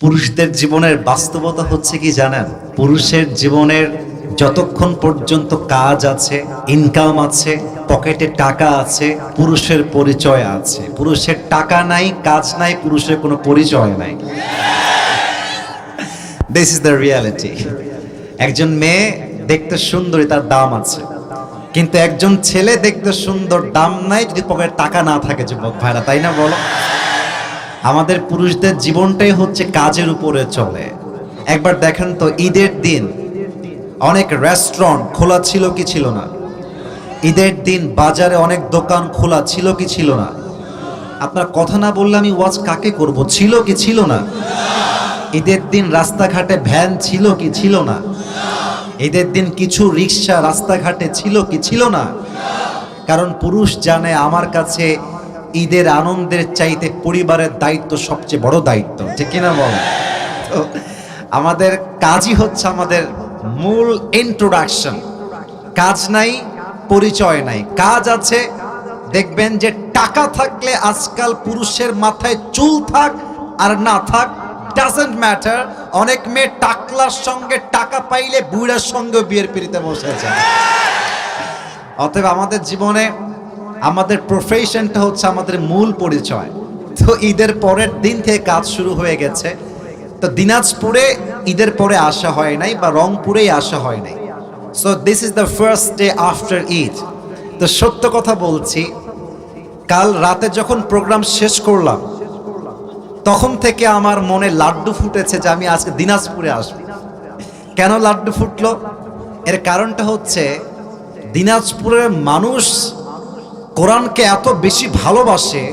পুরুষদের জীবনের বাস্তবতা হচ্ছে কি জানেন? পুরুষের জীবনের যতক্ষণ পর্যন্ত কাজ আছে ইনকাম আছে, পকেটে টাকা আছে, পুরুষের পরিচয় আছে। পুরুষের টাকা নাই, কাজ নাই, পুরুষের কোনো পরিচয় নাই। দিস ইজ দ্য রিয়ালিটি একজন মেয়ে দেখতে সুন্দরী, তার দাম আছে। কিন্তু একজন ছেলে দেখতে সুন্দর, দাম নাই যদি পকেটে টাকা না থাকে, যুবক ভাইরা, তাই না বলো? আমাদের পুরুষদের জীবনটাই হচ্ছে কাজের উপরে চলে। একবার দেখেন তো, ঈদের দিন অনেক রেস্টুরেন্ট খোলা ছিল কি ছিল না? ঈদের দিন বাজারে অনেক দোকান খোলা ছিল কি ছিল না? আপনার কথা না বললে আমি ওয়াজ কাকে করব? ছিল কি ছিল না? ঈদের দিন রাস্তাঘাটে ভ্যান ছিল কি ছিল না? ঈদের দিন কিছু রিক্সা রাস্তাঘাটে ছিল কি ছিল না? কারণ পুরুষ জানে আমার কাছে ঈদের আনন্দের চাইতে পরিবারের দায়িত্ব সবচেয়ে বড় দায়িত্ব। ঠিক কিনা বল? আমাদের কাজই হচ্ছে আমাদের মূল ইন্ট্রোডাকশন কাজ নাই, পরিচয় নাই। কাজ আছে, দেখবেন যে টাকা থাকলে আজকাল পুরুষের মাথায় চুল থাক আর না থাক ডাজেন্ট ম্যাটার অনেক মেয়ে টাকলার সঙ্গে টাকা পাইলে বুড়ার সঙ্গে বিয়ের পিড়িতে বসে যায়। অতএব আমাদের জীবনে আমাদের প্রফেশনটা হচ্ছে আমাদের মূল পরিচয়। তো ঈদের পরের দিন থেকে কাজ শুরু হয়ে গেছে। তো দিনাজপুরে ঈদের পরে আসা হয় নাই বা রংপুরেই আসা হয় নাই। So this is the first day after Eid তো সত্য কথা বলছি, কাল রাতে যখন প্রোগ্রাম শেষ করলাম, তখন থেকে আমার মনে লাড্ডু ফুটেছে যে আমি আজকে দিনাজপুরে আসব। কেন লাড্ডু ফুটলো? এর কারণটা হচ্ছে দিনাজপুরের মানুষ কোরআনকে এত বেশি ভালোবাসে,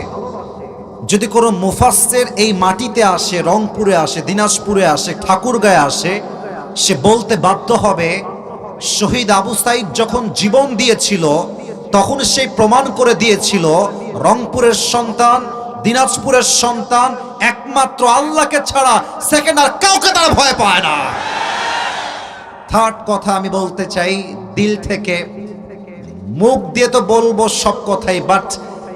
যদি কোনো মুফাসের এই মাটিতে আসে, রংপুরে আসে, দিনাজপুরে আসে, ঠাকুরগাঁয়ে আসে, সে বলতে বাধ্য হবে, শহীদ আবু সাইদ যখন জীবন দিয়েছিল, তখন সেই প্রমাণ করে দিয়েছিল, রংপুরের সন্তান, দিনাজপুরের সন্তান একমাত্র আল্লাহকে ছাড়া সেকেন্ড আর কাউকে তারা ভয় পায় না। থার্ড কথা আমি বলতে চাই, দিল থেকে মুখ দিয়ে তো বলব সব কথাই বাট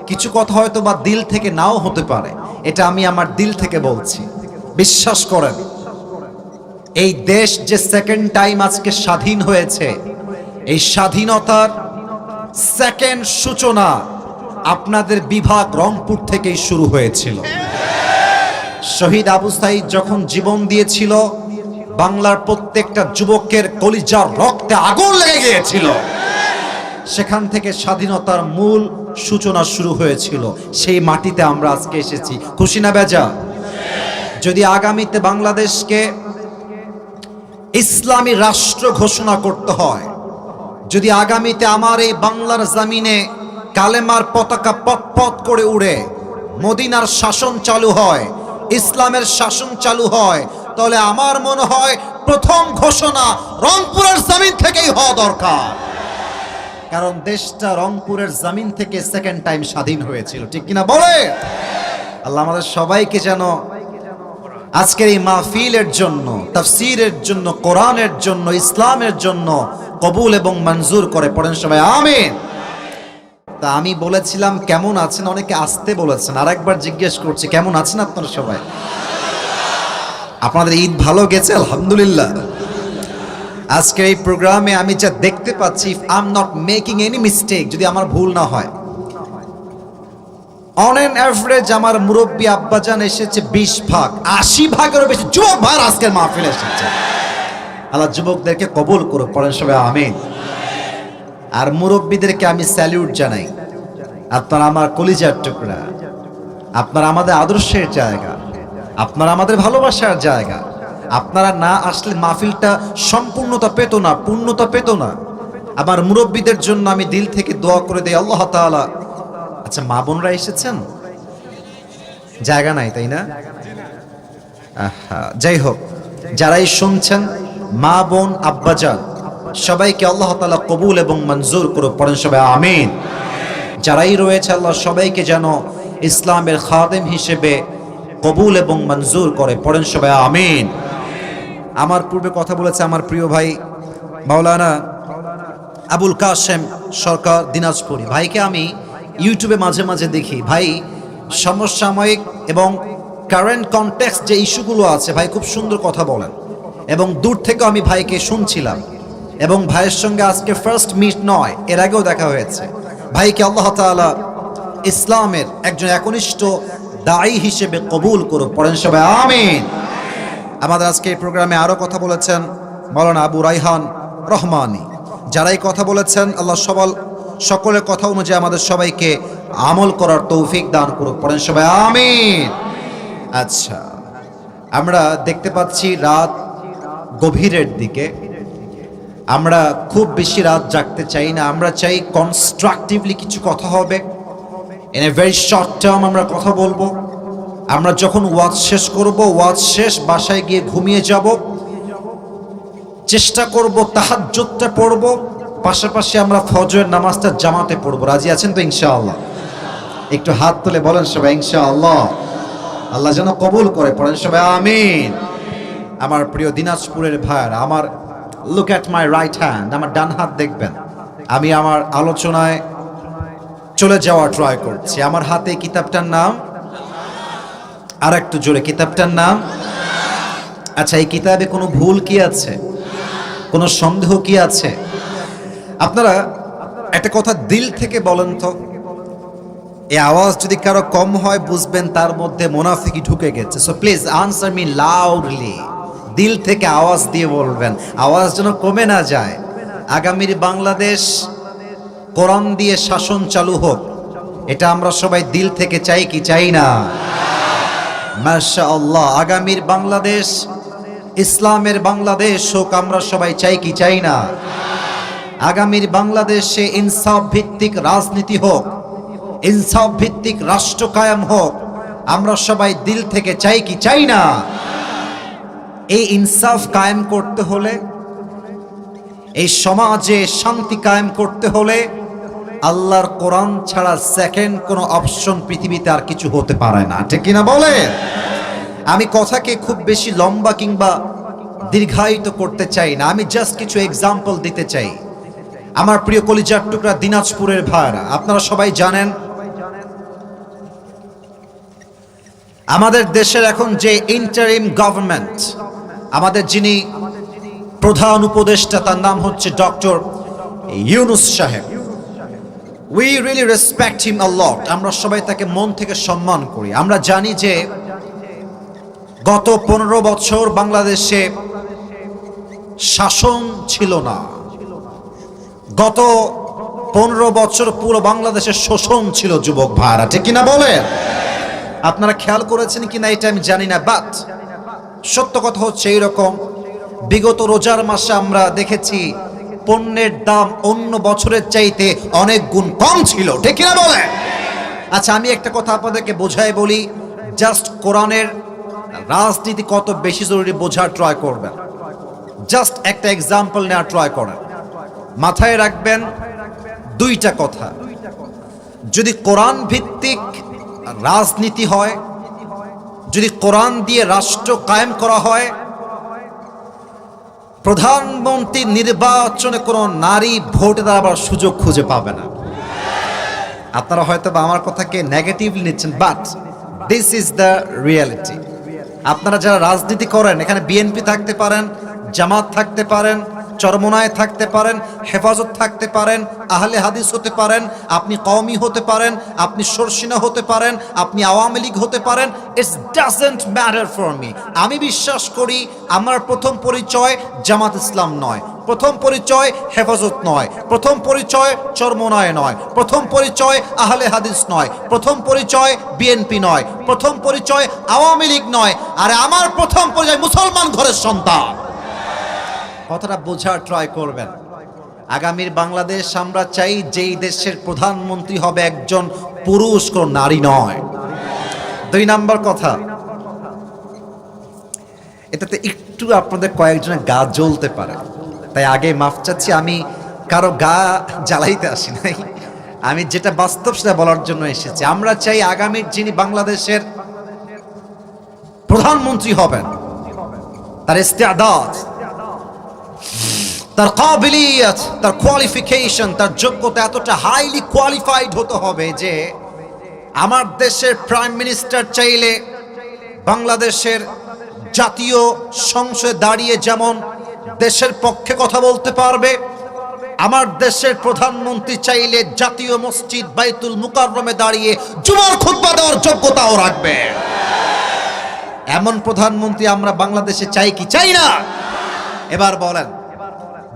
কিছু কথা হয়তো বা দিল থেকে নাও হতে পারে। এটা আমি আমার দিল থেকে বলছি। বিশ্বাস করেন, এই দেশ যে সেকেন্ড টাইম আজকে স্বাধীন হয়েছে, এই স্বাধীনতার সেকেন্ড সূচনা আপনাদের বিভাগ রংপুর থেকেই শুরু হয়েছিল। শহীদ আবু সাইদ যখন জীবন দিয়েছিল, বাংলার প্রত্যেকটা যুবকের কলিজার রক্তে আগুন লেগে গিয়েছিল। সেখান থেকে স্বাধীনতার মূল সূচনা শুরু হয়েছিল। সেই মাটিতে আমরা আজকে এসেছি। খুশি না বেজা? যদি আগামীতে বাংলাদেশকে ইসলামী রাষ্ট্র ঘোষণা করতে হয়, যদি আগামীতে আমার এই বাংলার জামিনে কালেমার পতাকা পথ করে উড়ে, মদিনার শাসন চালু হয়, ইসলামের শাসন চালু হয়, তাহলে আমার মনে হয় প্রথম ঘোষণা রংপুরের জমিন থেকেই হওয়া দরকার। কারণ দেশটা রংপুরের জমিন থেকে সেকেন্ড টাইম স্বাধীন হয়েছিল। ঠিক কিনা বলে? আল্লাহ আমাদের সবাইকে যেন আজকের এই মাহফিলের জন্য, তাফসিরের জন্য, কোরআনের জন্য, ইসলামের জন্য কবুল এবং মঞ্জুর করে পড়েন সবাই। আমিন। তা আমি বলেছিলাম, কেমন আছেন? অনেকে আসতে বলেছেন। আর একবার জিজ্ঞেস করছি, কেমন আছেন আপনারা সবাই? আপনাদের ঈদ ভালো গেছে? আলহামদুলিল্লাহ। আজকের এই প্রোগ্রামে আমি যা দেখতে পাচ্ছি I am not making any mistake যদি আমার ভুল না হয়। অন এন অ্যাভারেজ আমার মুরব্বী আব্বাজান এসেছে বিশ ভাগ, আশি ভাগেরও বেশি, যুবক ভাই আজকের মাহফিল এসেছে। আল্লাহ যুবকদেরকে কবুল করো পড়েন সবাই, আমিন। আর মুরব্বীদেরকে আমি স্যালিউট জানাই। আপনারা আমার কলিজার টুকরা। আপনারা আমাদের আদর্শের জায়গা। আপনারা আমাদের ভালোবাসার জায়গা। আপনারা না আসলে মাহফিলটা সম্পূর্ণতা পেত না, পূর্ণতা পেত না। আমার মুরব্বীদের জন্য আমি দিল থেকে দোয়া করে দেই, আল্লাহ তাআলা। আচ্ছা মা বোনরা এসেছেন? জায়গা নাই, তাই না? যাই হোক, যারাই শুনছেন, মা বোন আব্বাজান সবাইকে আল্লাহ তাআলা কবুল এবং মঞ্জুর করে পড়েন সবাই, আমিন। যারাই রয়েছে, আল্লাহ সবাইকে যেন ইসলামের খাদেম হিসেবে কবুল এবং মঞ্জুর করে, পড়েন সবাই, আমিন। আমার পূর্বে কথা বলেছে আমার প্রিয় ভাই মাওলানা আবুল কাশেম সরকার দিনাজপুরি। ভাইকে আমি ইউটিউবে মাঝে মাঝে দেখি। ভাই সমসাময়িক এবং কারেন্ট কনটেক্সট যে ইস্যুগুলো আছে, ভাই খুব সুন্দর কথা বলেন। এবং দূর থেকে আমি ভাইকে শুনছিলাম। এবং ভাইয়ের সঙ্গে আজকে ফার্স্ট মিট নয়, এর আগেও দেখা হয়েছে। ভাইকে আল্লাহ তাআলা ইসলামের একজন একনিষ্ঠ দায়ী হিসেবে কবুল করুক। পড়েন সবাই, আমিন। আমাদের আজকে এই প্রোগ্রামে আরও কথা বলেছেন মৌলানা আবু রাইহান রহমানি। যারাই কথা বলেছেন, আল্লাহ সবল সকলের কথা অনুযায়ী আমাদের সবাইকে আমল করার তৌফিক দান করুক। পড়েন সবাই, আমিন। আচ্ছা আমরা দেখতে পাচ্ছি রাত গভীরের দিকে। আমরা খুব বেশি রাত জাগতে চাই না, আমরা চাই কনস্ট্রাকটিভলি কিছু কথা হবে। In a very short term আমরা কথা বলব। আমরা যখন ওয়াজ শেষ করব, ওয়াজ শেষ, বাসায় গিয়ে ঘুমিয়ে যাব, চেষ্টা করব, তাহাজ্জুদটা পড়ব, পাশাপাশি আমরা ফজরের নামাজটা জামাতে পড়ব। রাজি আছেন তো ইনশাআল্লাহ? একটু হাত তুলে বলেন সবাই, ইনশাআল্লাহ। আল্লাহ যেন কবুল করে, পড়েন সবাই, আমিন। আমার প্রিয় দিনাজপুরের ভাইয়ারা, আমার look at my right hand আমার ডান হাত দেখবেন। আমি আমার আলোচনায় চলে যাওয়া ট্রাই করছি। আমার হাতে কিতাবটার নাম আর একটু জোরে, কিতাবটার নাম? আচ্ছা এই কিতাবে কোনো ভুল কি আছে? কোনো সন্দেহ কি আছে? আপনারা একটা কথা দিল থেকে বলেন তো। এই আওয়াজ যদি কারও কম হয়, বুঝবেন তার মধ্যে মোনাফিকি ঢুকে গেছে। So please answer me loudly দিল থেকে আওয়াজ দিয়ে বলবেন। আওয়াজ যেন কমে না যায়। আগামীর বাংলাদেশ কোরআন দিয়ে শাসন চালু হোক। এটা আমরা সবাই দিল থেকে চাই কি চাই না? মাশা আগামীর বাংলাদেশ, ইসলামের বাংলাদেশ হোক, আমরা সবাই চাই কি চাই না। আগামীর বাংলাদেশে ইনসাফ ভিত্তিক রাজনীতি হোক, ইনসাফ ভিত্তিক রাষ্ট্র কায়েম হোক, আমরা সবাই দিল থেকে চাই কি চাই না। এই ইনসাফ কায়েম করতে হলে, এই সমাজে শান্তি কায়েম করতে হলে আল্লাহর কোরআন ছাড়া সেকেন্ড কোনো অপশন পৃথিবীতে আর কিছু হতে পারে না। ঠিক কিনা বলে আমি কথাকে খুব বেশি লম্বা কিংবা দীর্ঘায়িত করতে চাই না। আমি জাস্ট কিছু এক্সাম্পল দিতে চাই। আমার প্রিয় কলিজার টুকরা দিনাজপুরের ভাইরা আপনারা সবাই জানেন, আমাদের দেশের এখন যে ইন্টারিম গভর্নমেন্ট আমাদের যিনি প্রধান উপদেষ্টা, তার নাম হচ্ছে ডক্টর ইউনুস সাহেব। We really respect him lot আমরা সবাই তাকে মন থেকে সম্মান করি। আমরা জানি যে গত পনেরো বছর বাংলাদেশে শাসন ছিল না। গত পনেরো বছর পুরো বাংলাদেশে শোষণ ছিল যুবক ভাড়া ঠিক কিনা বলেন? আপনারা খেয়াল করেছেন কিনা এটা আমি জানি না বাট সত্য কথা হচ্ছে এইরকম। বিগত রোজার মাসে আমরা দেখেছি পণ্যের দাম অন্য বছরের চাইতে অনেক গুণ কম ছিল। ঠিক কিনা বলে? আচ্ছা আমি একটা কথা আপনাদেরকে বোঝাই বলি। জাস্ট কোরআনের রাজনীতি কত বেশি জরুরি বোঝার ট্রাই করবেন। জাস্ট একটা এক্সাম্পল নেওয়ার ট্রাই করেন। মাথায় রাখবেন দুইটা কথা। যদি কোরআন ভিত্তিক রাজনীতি হয়, যদি কোরআন দিয়ে রাষ্ট্র কায়েম করা হয় প্রধানমন্ত্রী নির্বাচনে কোনো নারী ভোট দেওয়ার সুযোগ খুঁজে পাবে না। আপনারা হয়তো বা আমার কথাকে নেগেটিভলি নিচ্ছেন but this is the reality আপনারা যারা রাজনীতি করেন, এখানে বিএনপি থাকতে পারেন, জামাত থাকতে পারেন চরমনায় থাকতে পারেন, হেফাজত থাকতে পারেন, আহলে হাদিস হতে পারেন, আপনি কওমি হতে পারেন, আপনি সরসিনা হতে পারেন, আপনি আওয়ামী লীগ হতে পারেন it's doesn't matter for me আমি বিশ্বাস করি আমার প্রথম পরিচয় জামাত ইসলাম নয়, প্রথম পরিচয় হেফাজত নয়, প্রথম পরিচয় চরমনায় নয়, প্রথম পরিচয় আহলে হাদিস নয়, প্রথম পরিচয় বিএনপি নয়, প্রথম পরিচয় আওয়ামী লীগ নয়, আর আমার প্রথম পরিচয় মুসলমান ঘরের সন্তান। কথাটা বোঝার ট্রাই করবেন। আগামীর বাংলাদেশ, আমরা চাই যেই দেশের প্রধানমন্ত্রী হবে একজন পুরুষ কোন নারী নয়। দুই নাম্বার কথা, এটাতে একটু আপনাদের কয়েকজনের গা জ্বলতে পারে। তাই আগে মাফ চাচ্ছি, আমি কারও গা জ্বালাইতে আসি নাই। আমি যেটা বাস্তব সেটা বলার জন্য এসেছি। আমরা চাই আগামীর যিনি বাংলাদেশের প্রধানমন্ত্রী হবেন, তার ইস্তেআদাত তার কাবিলিয়ত, তার কোয়ালিফিকেশন তার যোগ্যতা এতটা হাইলি কোয়ালিফাইড হতে হবে যে আমার দেশের প্রাইম মিনিস্টার চাইলে বাংলাদেশের জাতীয় সংসদে দাঁড়িয়ে যেমন দেশের পক্ষে কথা বলতে পারবে, আমার দেশের প্রধানমন্ত্রী চাইলে জাতীয় মসজিদ বাইতুল মুকাররমে দাঁড়িয়ে জুমার খুতবা দেওয়ার যোগ্যতাও রাখবে। এমন প্রধানমন্ত্রী আমরা বাংলাদেশে চাই কি? চাই না! এবার বলেন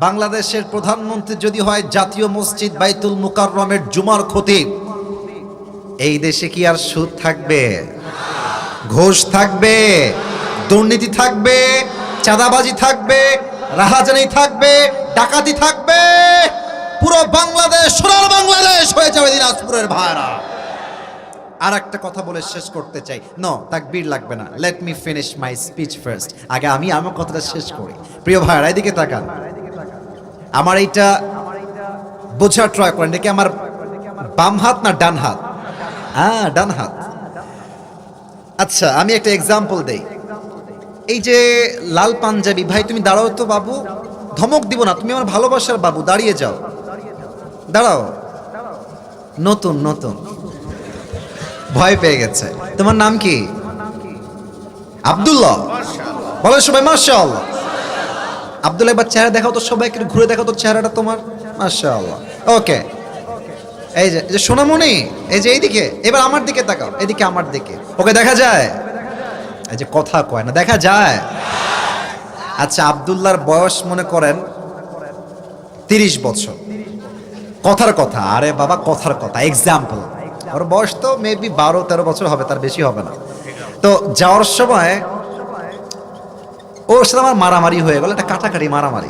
বাংলাদেশের প্রধানমন্ত্রী যদি হয় জাতীয় মসজিদ বাইতুল মুকাররমের জুমার খতিব এই দেশে কি আর সুদ থাকবে? ঘোষ থাকবে, দুর্নীতি থাকবে, চাঁদাবাজি থাকবে, রাহাজানি থাকবে, ডাকাতি থাকবে। পুরো বাংলাদেশ, সোনার বাংলাদেশ হয়ে যাবে দিনাজপুরের ভাড়া আর একটা কথা বলে শেষ করতে চাই। নো তাকবীর লাগবে না। Let me finish my speech first আগে আমি আমার কথাটা শেষ করি। প্রিয় ভাইরা, এদিকে তাকান। আমার এইটা বোঝার ট্রয় করেন, এটা কি আমার বাম হাত না ডান হাত? হ্যাঁ ডান হাত। আচ্ছা আমি একটা এক্সাম্পল দেই। এই যে লাল পাঞ্জাবি, ভাই তুমি দাঁড়াও তো বাবু, ধমক দিব না, তুমি আমার ভালোবাসার বাবু, দাঁড়িয়ে যাও। দাঁড়াও। নতুন নতুন। ভয় পেয়ে গেছে। তোমার নাম কি? আব্দুল্লাহ। বলো সবাই, মাশাআল্লাহ। আব্দুল্লাহ একবার চেহারা দেখাও তো সবাই একটু ঘুরে দেখাও তো চেহারাটা তোমার। মাশাআল্লাহ। ওকে। এই যে যে সোনামণি, এই যে এইদিকে, এবার আমার দিকে তাকাও, এদিকে আমার দিকে। ওকে, দেখা যায়? এই যে কথা কয় না, দেখা যায়? আচ্ছা আব্দুল্লাহর বয়স মনে করেন তিরিশ বছর। কথার কথা, আরে বাবা, কথার কথা এক্সাম্পল ওর বয়স তো মেবি বারো তেরো বছর হবে, তার বেশি হবে না। তো যাওয়ার সময় ওর সাথে আমার মারামারি হয়ে গেল, একটা কাটাকাটি মারামারি।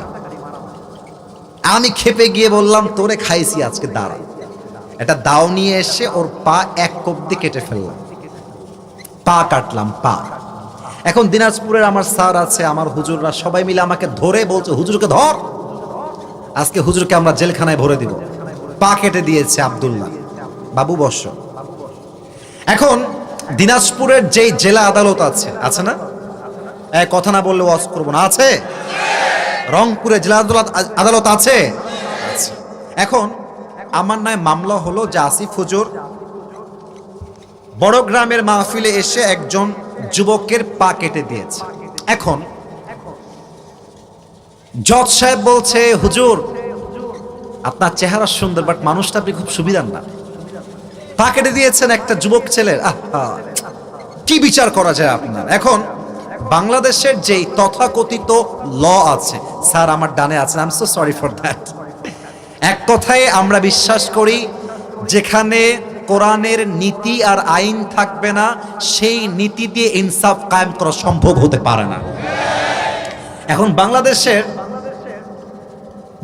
আমি খেপে গিয়ে বললাম, তোরে খাইছি আজকে, দাঁড়া। একটা দাও নিয়ে এসে ওর পা এক কোপ দিয়ে কেটে ফেললাম। পা কাটলাম, পা। এখন দিনাজপুরের আমার স্যার আছে, আমার হুজুররা সবাই মিলে আমাকে ধরে বলছে, হুজুরকে ধর। আজকে হুজুরকে আমরা জেলখানায় ভরে দিব। পা কেটে দিয়েছে আব্দুল্লাহ। বাবু বর্ষ এখন দিনাজপুরের যেই জেলা আদালত আছে আছে না? কথা না বললে ওয়াজ করব না। আছে? রংপুরে জেলা আদালত আদালত আছে। এখন আমার নয় মামলা হলো যে আসিফ হুজুর। বড় গ্রামের মাহফিলে এসে একজন যুবকের পা কেটে দিয়েছে। এখন জজ সাহেব বলছে, হুজুর, আপনার চেহারা সুন্দর বাট মানুষটা আপনি খুব সুবিধার না। পা কেটে দিয়েছেন একটা যুবক ছেলের আহা, কি বিচার করা যায় আপনার? এখন বাংলাদেশের যেই তথাকথিত ল আছে, স্যার আমার ডানে আছেন I am so sorry for that এক কথায় আমরা বিশ্বাস করি, যেখানে কোরআনের নীতি আর আইন থাকবে না, সেই নীতি দিয়ে ইনসাফ কায়েম করা সম্ভব হতে পারে না। এখন বাংলাদেশের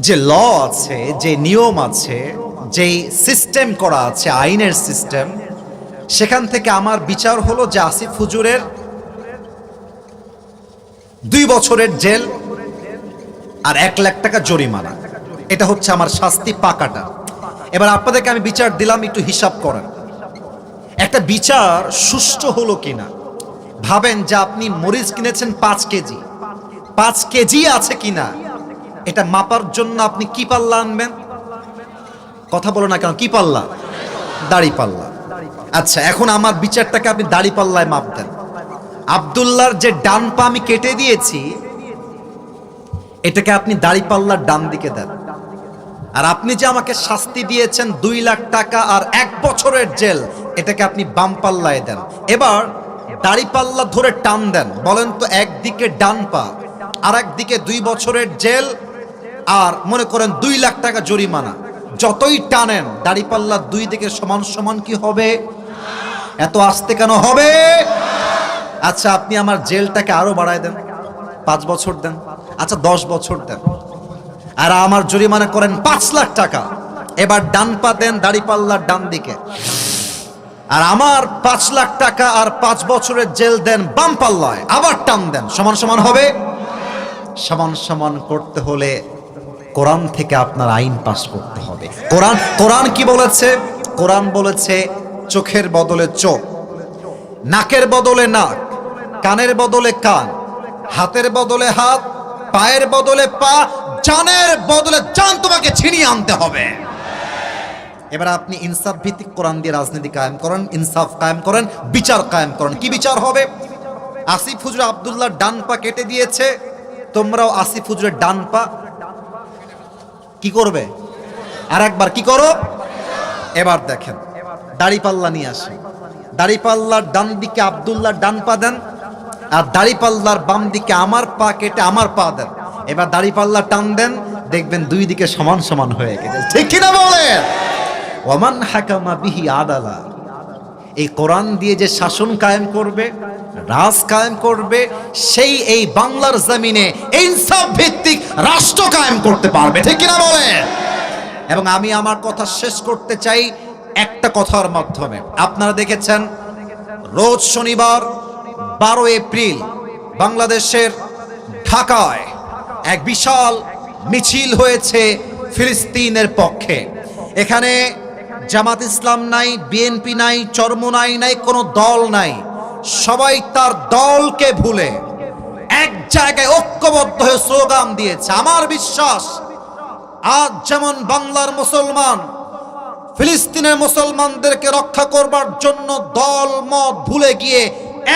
যে ল আছে, যে নিয়ম আছে, যেই সিস্টেম করা আছে, আইনের সিস্টেম, সেখান থেকে আমার বিচার হলো যে আসিফ হুজুরের দুই বছরের জেল আর এক লাখ টাকা জরিমানা। এটা হচ্ছে আমার শাস্তি পাকাটা। এবার আপনাদেরকে আমি বিচার দিলাম, একটু হিসাব করেন। একটা বিচার সুষ্ঠু হলো কিনা? ভাবেন যে আপনি মরিচ কিনেছেন পাঁচ কেজি। পাঁচ কেজি আছে কিনা? এটা মাপার জন্য আপনি কি পাল্লা আনবেন? কথা বলো না কেন, কি পাল্লা? দাড়ি পাল্লা। আচ্ছা এখন আমার বিচারটাকে আপনি দাড়ি পাল্লায় মাপ দেন আবদুল্লাহর যে ডান পা আমি কেটে দিয়েছি, এটাকে আপনি দাড়ি পাল্লার ডান দিকে দেন। আর আপনি যে আমাকে শাস্তি দিয়েছেন দুই লাখ টাকা আর এক বছরের জেল, এটাকে আপনি বাম পাল্লায় দেন। এবার দাড়ি পাল্লা ধরে টান দেন, বলেন তো একদিকে ডান পা আর একদিকে দুই বছরের জেল, আর মনে করেন দুই লাখ টাকা জরিমানা। যতই টানেন দাড়ি পাল্লা দুই দিকে সমান সমান কি হবে? এত আসতে কেন হবে? আচ্ছা আপনি আমার জেলটাকে আরও বাড়ায় দেন। পাঁচ বছর দেন। আচ্ছা দশ বছর দেন। আর আমার জরিমানা করেন পাঁচ লাখ টাকা। এবার ডান পা দেন দাড়ি পাল্লার ডান দিকে। আর আমার পাঁচ লাখ টাকা আর পাঁচ বছরের জেল দেন বাম পাল্লায়। আবার টান দেন। সমান সমান হবে? সমান সমান করতে হলে কোরআন থেকে আপনার আইন পাস করতে হবে। কোরআন কোরআন কি বলেছে? কোরআন বলেছে, চোখের বদলে চোখ, নাকের বদলে নাক। কানের বদলে কান, হাতের বদলে হাত, পায়ের বদলে পা, জানের বদলে জান তোমাকে ছিনিয়ে আনতে হবে। এবার আপনি ইনসাফ ভিত্তিক কোরআন দিয়ে রাজনীতি কায়েম করেন, ইনসাফ কায়েম করেন, বিচার কায়েম করেন। কি বিচার হবে? আসিফ হুজুর আবদুল্লাহ ডান পা কেটে দিয়েছে, তোমরাও আসিফ হুজুরের ডান পা। কি করবে? আর একবার কি করো? এবার দেখেন, দাড়ি পাল্লা নিয়ে আসে দাড়ি পাল্লার ডান দিকে আবদুল্লাহ ডান পা দেন আর দাড়ি পাল্লার বাম দিকে আমার পা কেটে আমার পা দেন। এবার দাড়ি পাল্লা টান দেন, দেখবেন দুই দিকে সমান সমান হয়ে গেছে। ঠিক কিনা বলেন? ওমান হাকামা বিহি আদালা। এই কোরআন দিয়ে যে শাসন কায়েম করবে, রাজ কায়েম করবে, সেই এই বাংলার জমিনে ইনসাফ ভিত্তিক রাষ্ট্র কায়েম করতে পারবে। ঠিক কিনা বলে এবং আমি আমার কথা শেষ করতে চাই একটা কথার মাধ্যমে। আপনারা দেখেছেন, রোজ শনিবার বারো এপ্রিল বাংলাদেশের ঢাকায় এক বিশাল মিছিল হয়েছে ফিলিস্তিনের পক্ষে। এখানে জামাত ইসলাম নাই, বিএনপি নাই, চরমোনাই নাই, কোনো দল নাই। সবাই তার দলকে ভুলে এক জায়গায় ঐক্যবদ্ধ হয়ে স্লোগান দিয়েছে। আমার বিশ্বাস, আজ যেমন বাংলার মুসলমান ফিলিস্তিনের মুসলমানদেরকে রক্ষা করবার জন্য দল মত ভুলে গিয়ে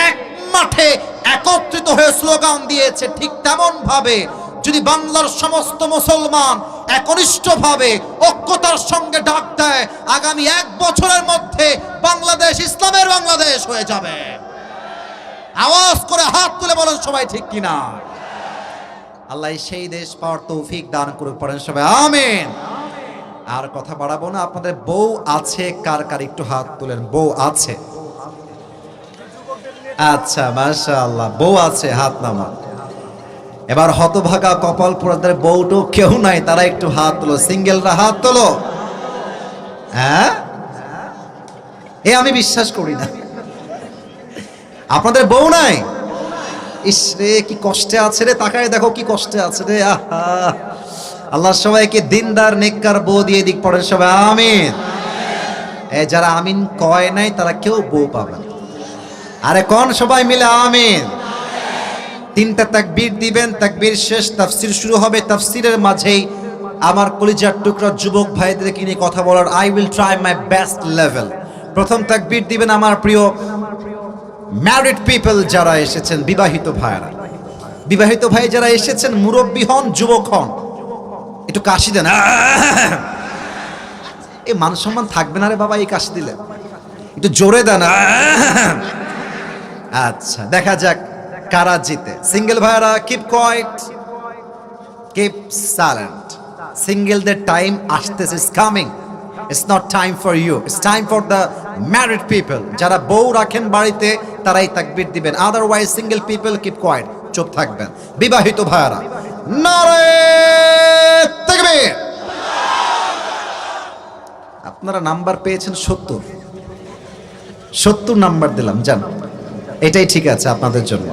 এক মাঠে একত্রিত হয়ে স্লোগান দিয়েছে ঠিক তেমন ভাবে যদি বাংলার সমস্ত মুসলমান একনিষ্ঠভাবে ঐক্যতার সঙ্গে ডাক দেয়, আগামী এক বছরের মধ্যে বাংলাদেশ ইসলামের বাংলাদেশ হয়ে যাবে। আওয়াজ করে হাত তুলে বলেন সবাই ঠিক কিনা? আল্লাহ সেই দেশ পাওয়ার তৌফিক দান করুক, পড়েন সবাই, আমিন। আর কথা বাড়াবো না, আপনাদের বউ আছে, কার কার একটু হাত তুলেন, বউ আছে। আচ্ছা মাশা আল্লাহ বউ আছে, হাত নামা এবার হতভাগা কপাল পোড়াদের বউটো কেউ নাই, তারা একটু হাত তোলো, সিঙ্গেলরা হাত তোলো। হ্যাঁ? এ আমি বিশ্বাস করি না। আপনাদের বউ নাই? ইস রে, কি কষ্টে আছে রে, তাকায় দেখো কি কষ্টে আছে রে, আহা। আল্লাহ সবাইকে দিনদার, নেককার বউ দিয়ে দিক, পড়েন সবাই, আমিন। এ যারা আমিন কয় নাই, তারা কেউ বউ পাবে না। আরে কোন সবাই মিলে? আমিন। তিনটা তাকবীর দিবেন, তাকবীর শেষ, তাফসির শুরু হবে। তাফসিরের মাঝেই আমার কলিজার টুকরা যুবক ভাইদেরকে নিয়ে কথা বলার I will try my best level প্রথম তাকবীর দিবেন আমার প্রিয় ম্যারিড পিপল যারা এসেছেন, বিবাহিত ভাইরা বিবাহিত ভাই যারা এসেছেন, মুরব্বী হন, যুবক হন। একটু কাশি দেন। এই মান সম্মান থাকবে না রে বাবা, এই কাশি দিলে। একটু জোরে দেন। আচ্ছা দেখা যাক কারা জিতে। সিঙ্গেল ভাইরা কিপ কোয়াইট কিপ সাইলেন্ট সিঙ্গেলদের টাইম আসতেছে is coming it's not time for you it's time for the married people যারা বউ রাখেন বাড়িতে, তারাই তাকবির দিবেন। Otherwise single people keep quiet চুপ থাকবেন। বিবাহিত ভাইরা নারে তাকবীর! আপনারা নাম্বার পেয়েছেন সত্তর। সত্তর নাম্বার দিলাম, জান। এটাই ঠিক আছে আপনাদের জন্য।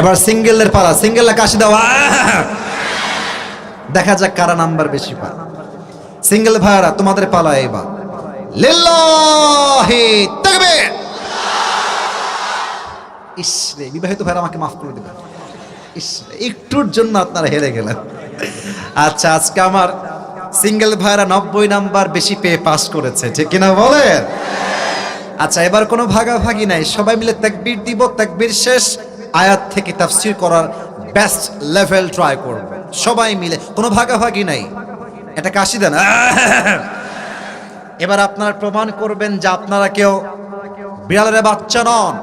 এবার সিঙ্গেলের পালা সিঙ্গেলের কাশি দেওয়া দেখা যাক কারা নাম্বার বেশি পায়। সিঙ্গেল ভাইয়ারা, তোমাদের পালা এবার। বিবাহিত আমাকে জন্য আপনারা হেরে গেলেন। আচ্ছা আজকে আমার সিঙ্গেল ভাইরা নব্বই নাম্বার বেশি পেয়ে পাস করেছে, ঠিক কিনা বলেন? আচ্ছা এবার কোনো ভাগাভাগি নাই। সবাই মিলে তাকবীর দিব, তাকবীর শেষ। আয়াত থেকে তাফসির করার বেস্ট লেভেল ট্রাই করব। সবাই মিলে, কোনো ভাগাভাগি নাই। এটা কাশি দেন। এবার আপনারা প্রমাণ করবেন যে আপনারা কেউ বিড়ালের বাচ্চা নন।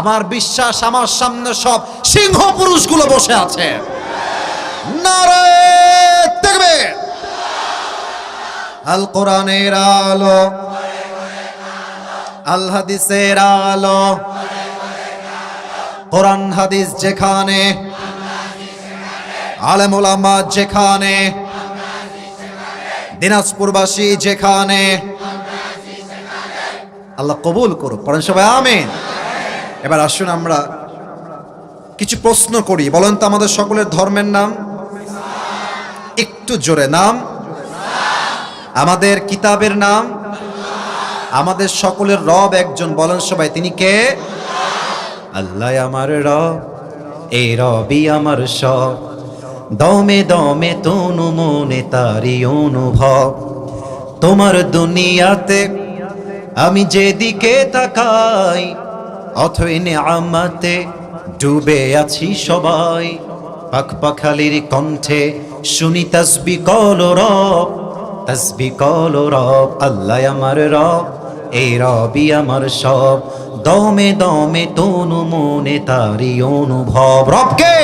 আমার বিশ্বাস, আমার সামনে সব সিংহ পুরুষগুলো বসে আছে। নারে তাকবীর। আল কোরআনের আলো আল হাদিসের আলো। কোরআন হাদিস যেখানে যেখানে, দিনাজপুরবাসী যেখানে, আল্লাহ কবুল করুক। পড়েন সবাই, আমিন। এবার আসুন আমরা কিছু প্রশ্ন করি। বলেন তো আমাদের সকলের ধর্মের নাম। একটু জোরে, নাম। আমাদের কিতাবের নাম। আমাদের সকলের রব একজন। বলেন সবাই, তিনি কে? আল্লাহ আমার রব, এই রবি আমার সব। দমে দমে তনু মনে তারি অনুভব। তোমার দুনিয়াতে আমি যেদিকে তাকাই, অথই আমাতে ডুবে আছি সবাই। পাখ পাখালির কণ্ঠে শুনি তসবি কল রব, তসবি কল রব, আল্লাহ আমার রব। এই রবি আমার সব। দমে দমে তনু মনে তারি অনুভব। রবকে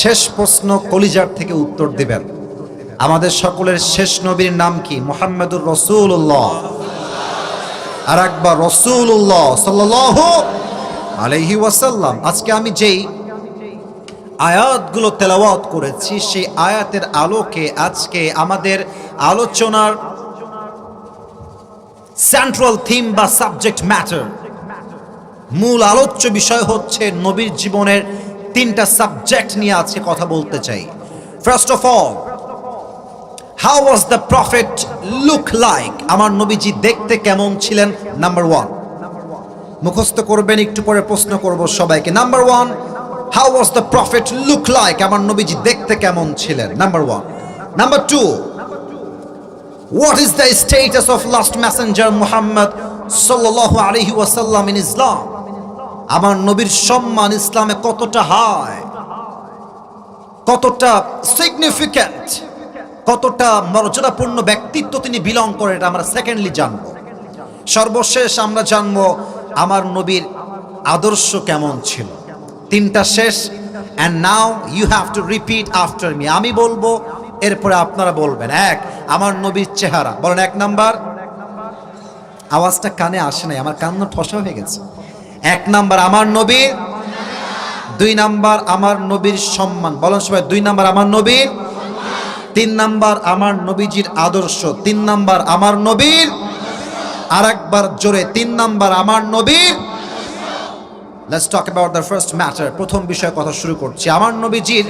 শেষ প্রশ্ন কলিজার থেকে উত্তর দিবেন। আমাদের সকলের শেষ নবীর নাম কি? মোহাম্মদুর রসুল্লাহ আর একবার রসুল্লাহ সাল্লাহ আলহি ওয়াসাল্লাম। আজকে আমি যেই আয়াতগুলো তেলাওয়াত করেছি, সেই আয়াতের আলোকে আজকে আমাদের আলোচনার সেন্ট্রাল থিম বা সাবজেক্ট ম্যাটার মূল আলোচ্য বিষয় হচ্ছে নবীর জীবনের তিনটা সাবজেক্ট নিয়ে আজকে কথা বলতে চাই। First of all how was the prophet look like আমার নবীজি দেখতে কেমন ছিলেন? নাম্বার ওয়ান মুখস্থ করবেন, একটু পরে প্রশ্ন করব সবাইকে। Number one how was the prophet look like আমার নবীজি দেখতে কেমন ছিলেন? Number one number two what is the status of last messenger Muhammad সাল্লাল্লাহু আলাইহি ওয়াসাল্লাম ইন ইসলাম আমার নবীর সম্মান ইসলামে কতটা হাই কতটা সিগনিফিক্যান্ট কতটা মর্যাদাপূর্ণ ব্যক্তিত্ব তিনি বিলং করেন এটা আমরা সেকেন্ডলি জানব। সর্বশেষ আমরা জানব আমার নবীর আদর্শ কেমন ছিল। তিনটা শেষ। And now you have to repeat after me আমি বলব এরপরে আপনারা বলবেন, এক, আমার নবীর চেহারা। বলেন, এক নাম্বার। আওয়াজটা কানে আসে নাই, আমার কান্ন ঠসা হয়ে গেছে। এক নাম্বার, আমার নবীর দুই নাম্বার, আমার নবীর সম্মান। বলেন সবাই, দুই নাম্বার, আমার নবীর তিন নাম্বার, আমার নবীজির আদর্শ। তিন নাম্বার, আমার নবীর। আর একবার জোরে, তিন নাম্বার, আমার নবীর। Let's talk about the first matter প্রথম বিষয়ে কথা শুরু করছি। আমার নবীজির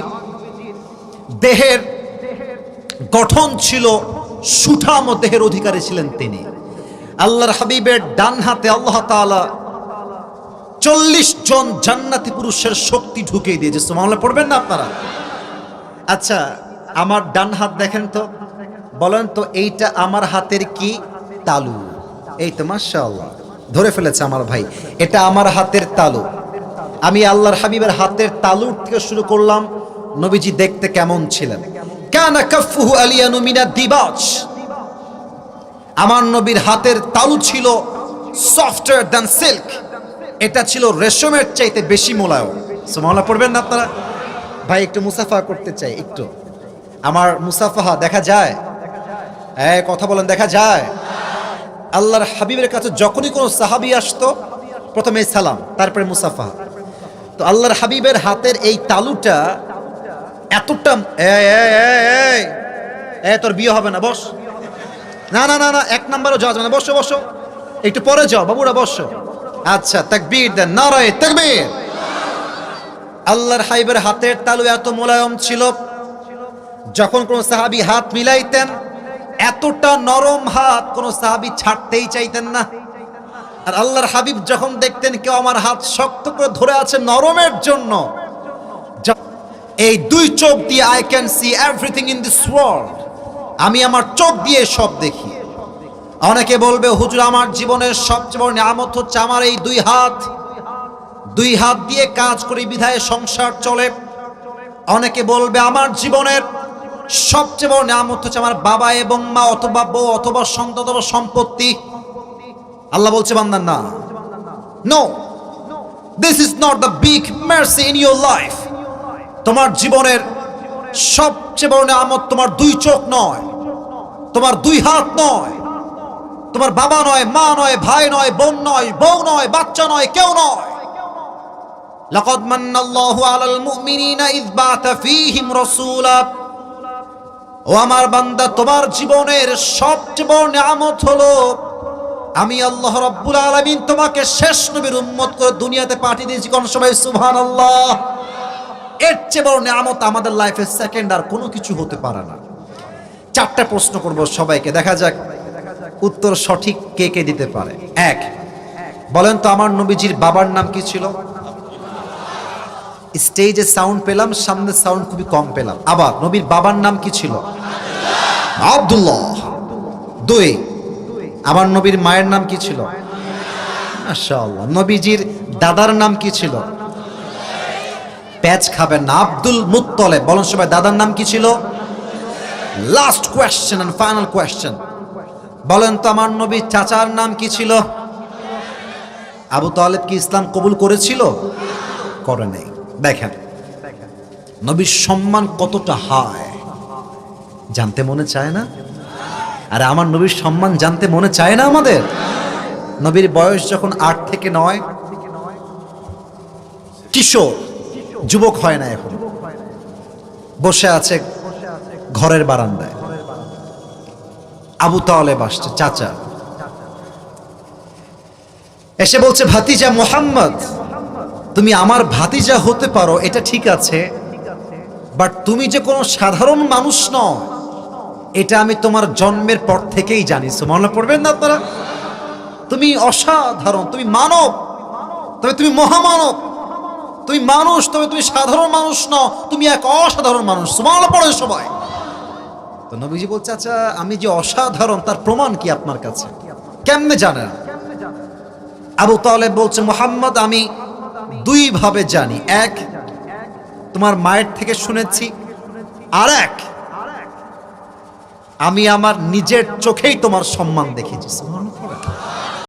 দেহের গঠন ছিল সুঠাম দেহের অধিকারী ছিলেন তিনি। আল্লাহর হাবিবের ডান হাতে আল্লাহ তাআলা চল্লিশ জন জান্নাতি পুরুষের শক্তি ঢুকিয়ে দিয়েছে। সুমাল্লাহ পড়বেন না আপনারা? আচ্ছা আমার ডান হাত দেখেন তো। বলেন তো, এইটা আমার হাতের কি? তালু। এই তো, মাশাআল্লাহ। ধরে ফেলেছে আমার ভাই। এটা আমার হাতের তালু। আমি আল্লাহর হাবিবের হাতের তালুর থেকে শুরু করলাম। নবীজি দেখতে কেমন ছিলেন? আলিয়ানু মিনা আমার নবীর হাতের তালু ছিল সফটওয়্যার দ্যান সিল্ক এটা ছিল রেশমের চাইতে বেশি মোলায়ম। সুমাওলা পড়বেন না আপনারা? ভাই, একটু মুসাফা করতে চাই, একটু। আমার মুসাফাহা, দেখা যায়? হ্যাঁ কথা বলেন, দেখা যায়? আল্লাহর হাবিবের কাছে যখনই কোনো সাহাবি আসতো, প্রথমে সালাম, তারপরে মুসাফা তো আল্লাহর হাবিবের হাতের এই তালুটা এতটা এই, তোর বিয়ে হবে না বস। না না না না এক নম্বরও যাওয়া যাবে না। বসো বসো। একটু পরে যাও বাবুরা বসো। আচ্ছা তাকবীর দেন। নারায় তাকবীর। আল্লাহর হাইবের হাতের তালু এত মোলায়ম ছিল যখন কোন সাহাবি হাত মিলাইতেন এতটা নরম হাত কোন সাহাবি ছাড়তেই চাইতেন না। আর আল্লাহর হাবিব যখন দেখতেন কেউ আমার হাত শক্ত করে ধরে আছে নরমের জন্য এই দুই চোখ দিয়ে I can see everything in this world আমি আমার চোখ দিয়ে সব দেখি। অনেকে বলবে, হুজুর, আমার জীবনের সবচেয়ে বড় নিয়ামত হচ্ছে আমার এই দুই হাত। দুই হাত দিয়ে কাজ করি, বিধায় সংসার চলে। অনেকে বলবে, আমার জীবনের সবচেয়ে বড় নিয়ামত হচ্ছে আমার বাবা এবং মা অথবা বউ অথবা সন্তান অথবা সম্পত্তি। আল্লাহ বলছে, বান্দার না no this is not the big mercy in your life তোমার জীবনের সবচেয়ে বড় নিয়ামত তোমার দুই চোখ নয় তোমার দুই হাত নয় তোমার বাবা নয় মা নয় ভাই নয় বোন নয় বউ নয় বাচ্চা নয় কেউ নয় لقد من الله على المؤمنين إذ بعث فيهم رسولا ও আমার বান্দা তোমার জীবনের সবচেয়ে বড় নিয়ামত হলো আমি আল্লাহ রাব্বুল আলামিন তোমাকে শেষ নবীর উম্মত করে দুনিয়াতে পাঠিয়ে দিয়েছি কোন সবাই সুবহানাল্লাহ এর চেয়ে বড় নিয়ামত আমাদের লাইফে সেকেন্ড আর কোনো কিছু হতে পারে না। চারটা প্রশ্ন করব সবাইকে, দেখা যাক উত্তর সঠিক কে কে দিতে পারে। এক, বলেন তো আমার নবীজির বাবার নাম কি ছিল? স্টেজে সাউন্ড পেলাম, সামনে সাউন্ড খুবই কম পেলাম। আবার, নবীর বাবার নাম কি ছিল? আব্দুল্লাহ। দুই, আমার নবীর মায়ের নাম কি ছিল? মাশাআল্লাহ। নবীজির দাদার নাম কি ছিল? প্যাচ খাবেন না। আব্দুল মুত্তলে, বলেন সবাই, দাদার নাম কি ছিল? Last question and final question বলেন তো, আমার নবী চাচার নাম কি ছিল? আবু তালেব কি ইসলাম কবুল করেছিল? করে নেই। দেখেন, নবীর সম্মান কতটা হয়, জানতে মনে চায় না? আর আমার নবীর সম্মান জানতে মনে চায় না আমাদের? নবীর বয়স যখন আট থেকে নয়, কিশোর যুবক হয় না এখন। বসে আছে ঘরের বারান্দায়। আবু তালেব আসছে, চাচা। এসে বলছে, ভাতিজা মোহাম্মদ, তুমি আমার ভাতিজা হতে পারো, এটা ঠিক আছে। বাট তুমি যে কোনো সাধারণ মানুষ নও, এটা আমি তোমার জন্মের পর থেকেই জানি। মনে পড়বেন না আপনারা? তুমি অসাধারণ, তুমি মানব, তবে তুমি মহামানব। তুমি মানুষ, তবে তুমি সাধারণ মানুষ নও। তুমি এক অসাধারণ মানুষ। সুমাল পড়ে সবাই। তো নবীজি বলছে আচ্ছা আমি যে অসাধারণ, তার প্রমাণ কি আপনার কাছে? কেমনে জানেন? আবু তালেব বলছে, মোহাম্মদ, আমি দুই ভাবে জানি। এক, তোমার মায়ের থেকে শুনেছি। আর এক, আমি আমার নিজের চোখেই তোমার সম্মান দেখেছি।